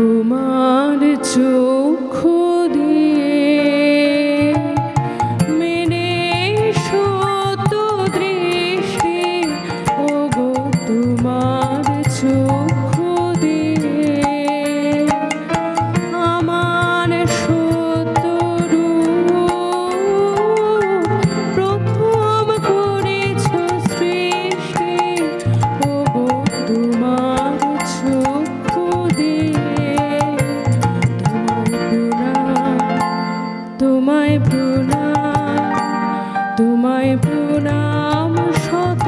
കുമാരിച്ചു প্রণাম শত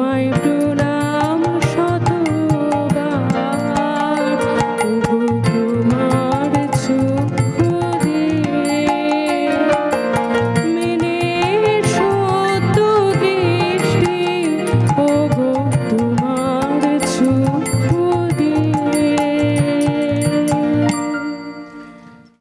Why do?